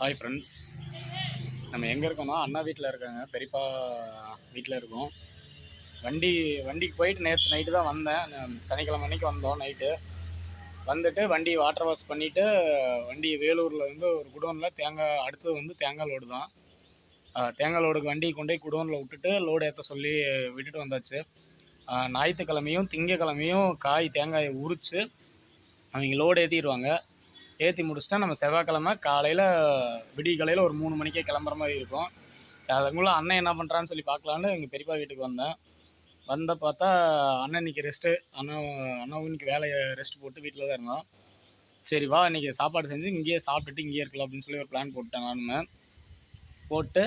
Hi friends நம்ம எங்கே இருக்கோம்னா அண்ணா வீட்டில் இருக்காங்க. பெரியப்பா வீட்டில் இருக்கோம். வண்டி வண்டிக்கு போயிட்டு நேற்று நைட்டு தான் வந்தேன். நான் சனிக்கிழமை அன்னைக்கு வந்தோம் நைட்டு வந்துட்டு வண்டி வாட்டர் வாஷ் பண்ணிவிட்டு வண்டி வேலூரில் வந்து ஒரு குடோனில் தேங்காய் அடுத்தது வந்து தேங்காய் லோடு தான். தேங்காய் லோடுக்கு வண்டி கொண்டு போய் குடோனில் விட்டுட்டு லோடு ஏற்ற சொல்லி விட்டுட்டு வந்தாச்சு. ஞாயிற்றுக்கிழமையும் திங்கக்கிழமையும் காய் தேங்காயை உரித்து அவங்க லோடு ஏற்றிடுவாங்க ஏற்றி முடிச்சுட்டா நம்ம செவ்வாய்க்கிழமை காலையில் விடிய காலையில் ஒரு மூணு மணிக்கே கிளம்புற மாதிரி இருக்கும். சரி அதுக்குள்ளே அண்ணன் என்ன பண்ணுறான்னு சொல்லி பார்க்கலான்னு எங்கள் பெரியப்பா வீட்டுக்கு வந்தேன். வந்த பார்த்தா அண்ணன் இன்னைக்கு ரெஸ்ட்டு அண்ணன் அண்ணன் இன்னைக்கு வேலையை ரெஸ்ட் போட்டு வீட்டில் தான் இருந்தோம் சரி வா இன்னைக்கு சாப்பாடு செஞ்சு இங்கேயே சாப்பிட்டுட்டு இங்கேயே இருக்கலாம் அப்படின்னு சொல்லி ஒரு பிளான் போட்டேன் நானுமே. போட்டு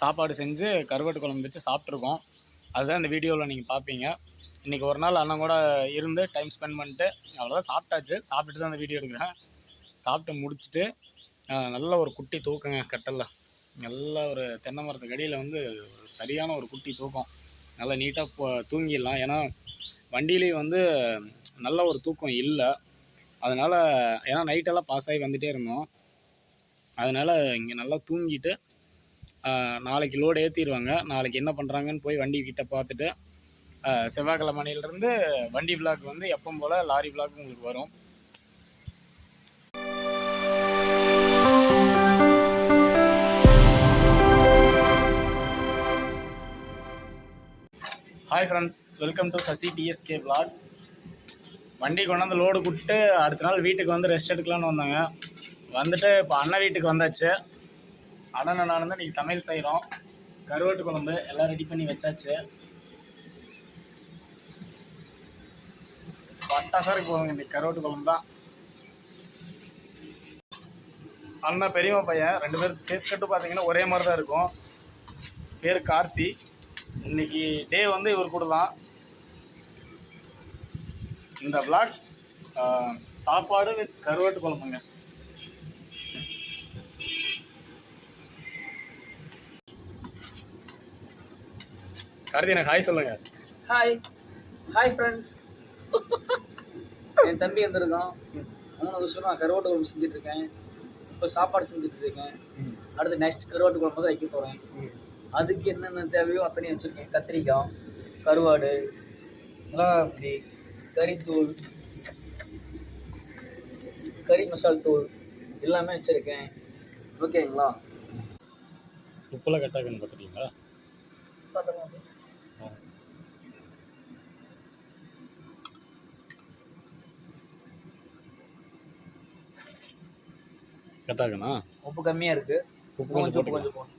சாப்பாடு செஞ்சு கருவாட்டு குழம்பு வச்சு சாப்பிட்ருக்கோம் அதுதான் இந்த வீடியோவில் நீங்கள் பார்ப்பீங்க. இன்றைக்கி ஒரு நாள் அண்ணன் கூட இருந்து டைம் ஸ்பெண்ட் பண்ணிட்டு அவ்வளோதான் சாப்பிட்டாச்சு. சாப்பிட்டுட்டு தான் அந்த வீடியோ எடுக்கிறேன். சாப்பிட்டு முடிச்சுட்டு நல்ல ஒரு குட்டி தூக்கங்க கட்டலில். நல்ல ஒரு தென்னை மரத்துக்கு அடியில் வந்து சரியான ஒரு குட்டி தூக்கம். நல்லா நீட்டாக தூங்கிடலாம். ஏன்னா வண்டியிலேயே வந்து நல்ல ஒரு தூக்கம் இல்லை. அதனால் ஏன்னா நைட்டெல்லாம் பாஸ் ஆகி வந்துகிட்டே இருந்தோம். அதனால் இங்கே நல்லா தூங்கிட்டு நாளைக்கு லோடு ஏற்றிடுவாங்க நாளைக்கு என்ன பண்ணுறாங்கன்னு போய் வண்டி கிட்ட பார்த்துட்டு ஆஹ், செவ்வாய்க்கிழமையிலேருந்து வண்டி விளாக் வந்து எப்போ போல் லாரி விளாக் உங்களுக்கு வரும். Hi friends welcome to Sasi DSK vlog. வண்டி கொண்டாந்து லோடு கொடுத்து அடுத்த நாள் வீட்டுக்கு வந்து ரெஸ்ட் எடுக்கலான்னு வந்தாங்க. வந்துட்டு இப்போ அண்ணன் வீட்டுக்கு வந்தாச்சு. அண்ணன் நான் வந்து இன்றைக்கி சமையல் செய்கிறோம் கருவாட்டு குழம்பு எல்லாம் ரெடி பண்ணி வச்சாச்சு. பட்டாசாக இருக்கு போதுங்க இன்றைக்கி கருவாட்டு குழம்பு தான். அண்ணன் பெரியம்மா பையன் ரெண்டு பேரும் ஃபேஸ் கட்டு பார்த்தீங்கன்னா ஒரே மாதிரி தான் இருக்கும். பேர் கார்த்தி. இன்னைக்கு டே வந்து இவர் கூட தான் இந்த ஆஹ், சாப்பாடு வித் கருவாட்டு குழம்புங்க. கார்த்தி எனக்கு ஹாய் சொல்லுங்க. ஹாய் ஹாய் ஃப்ரெண்ட்ஸ் என் தம்பி வந்திருக்கான். மூணு வருஷம் நான் கருவாட்டு குழம்பு செஞ்சுட்டு இருக்கேன். இப்போ சாப்பாடு செஞ்சுட்டு இருக்கேன். அடுத்து நெக்ஸ்ட் கருவாட்டு குழம்பு தான் வைக்க போகிறேன் அதுக்கு என்னென்ன தேவையோ அத்தனையும் வச்சுருக்கேன். கத்திரிக்காய் கருவாடு மிளகாப்பொடி கறித்தூள் கறி மசால் தூள் எல்லாமே வச்சுருக்கேன். ஓகேங்களா? உப்புலாம் கட்டாக்குன்னு பார்த்துட்டீங்களா? கட்டாக்குண்ணா உப்பு கம்மியாக இருக்குது உப்பு கொஞ்சம் கொஞ்சம் உப்பு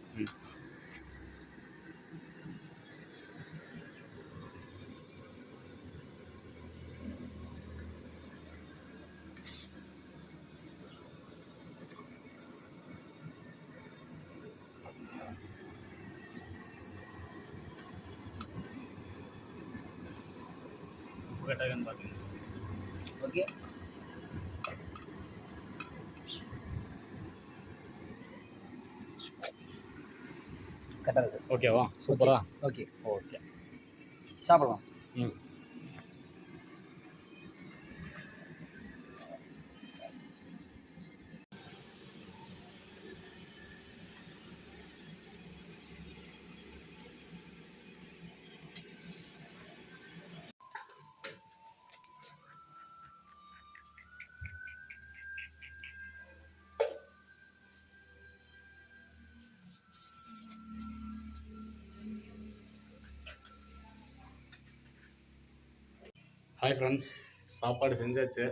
உப்பு கட்டாக்குன்னு பார்த்தீங்க ஓகே கரெக்டாக இருக்குது ஓகேவா சூப்பரா? ஓகே ஓகே சாப்பிடலாம். ம். ஹாய் ஃப்ரெண்ட்ஸ் சாப்பாடு செஞ்சாச்சு.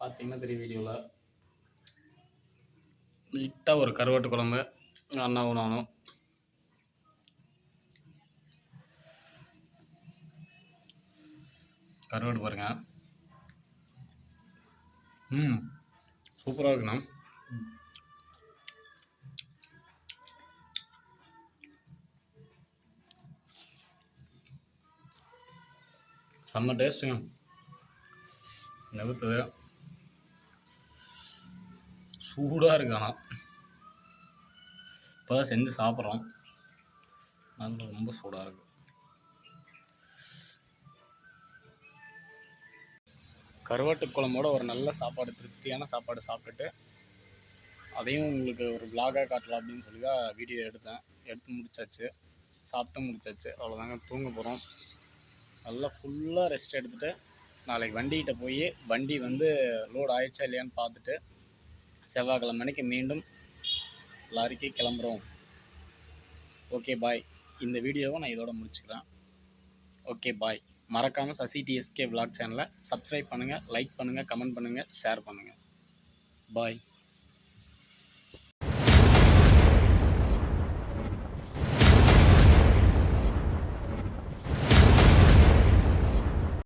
பார்த்தீங்கன்னா தெரியும் வீடியோவில் நீட்டாக ஒரு கருவாட்டு குழம்பு அண்ணாவும் நானும். கருவாடு பாருங்க. ம் சூப்பராக இருக்குண்ணா. செம்ம டேஸ்ட்டுங்க. நெவுத்துது சூடாக இருக்கு ஆனால் இப்போ தான் செஞ்சு சாப்பிட்றோம். நல்ல ரொம்ப சூடாக இருக்கு. கருவாட்டு குழம்போட ஒரு நல்ல சாப்பாடு திருப்தியான சாப்பாடு சாப்பிட்டுட்டு அதையும் உங்களுக்கு ஒரு vlog-ஆ காட்டலாம் அப்படின்னு சொல்லி தான் வீடியோ எடுத்தேன். எடுத்து முடிச்சாச்சு. சாப்பிட்டு முடிச்சாச்சு. அவ்வளோதாங்க தூங்க போகிறோம் நல்லா ஃபுல்லாக ரெஸ்ட் எடுத்துகிட்டு நாளைக்கு வண்டிகிட்ட போய் வண்டி வந்து லோடு ஆயிடுச்சா இல்லையான்னு பார்த்துட்டு செவ்வாய்க்கிழமை அன்னைக்கு மீண்டும் லாரிக்கு கிளம்புறோம். ஓகே பாய் இந்த வீடியோவை நான் இதோட முடிச்சுக்கிறேன். ஓகே பாய் மறக்காமல் சசி டிஎஸ்கே vlog சேனலை சப்ஸ்கிரைப் பண்ணுங்கள் லைக் பண்ணுங்கள் கமெண்ட் பண்ணுங்கள் ஷேர் பண்ணுங்கள் பாய்